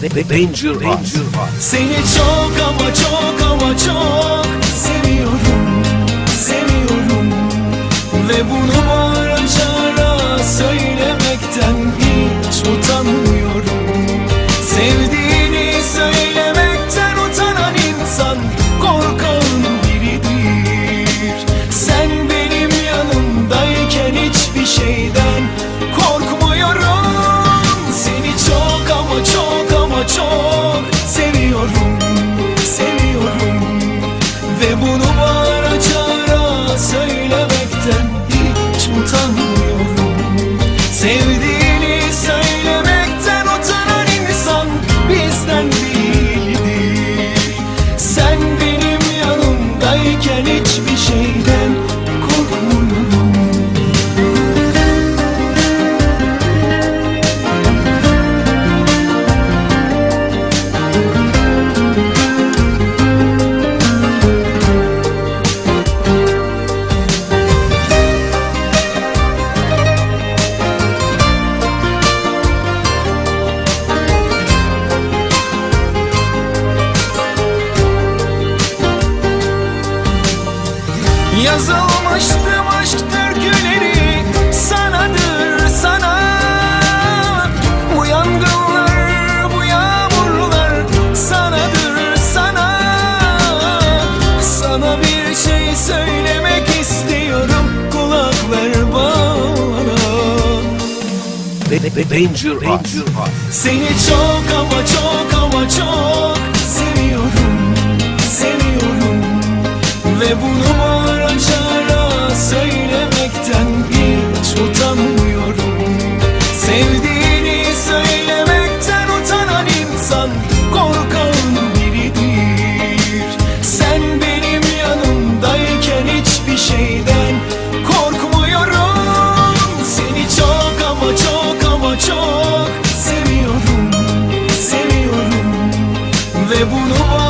Danger Bus. seni çok ama çok ama çok Ve bunu Yazılmıştım aşk türküleri Sanadır sana. Bu yangınlar, bu yağmurlar Sanadır sana. Sana bir şey söylemek istiyorum Kulak ver bana. Danger Bus. seni çok ama çok ama çok seviyorum, seviyorum. Ve bunu Ve bunu bağıra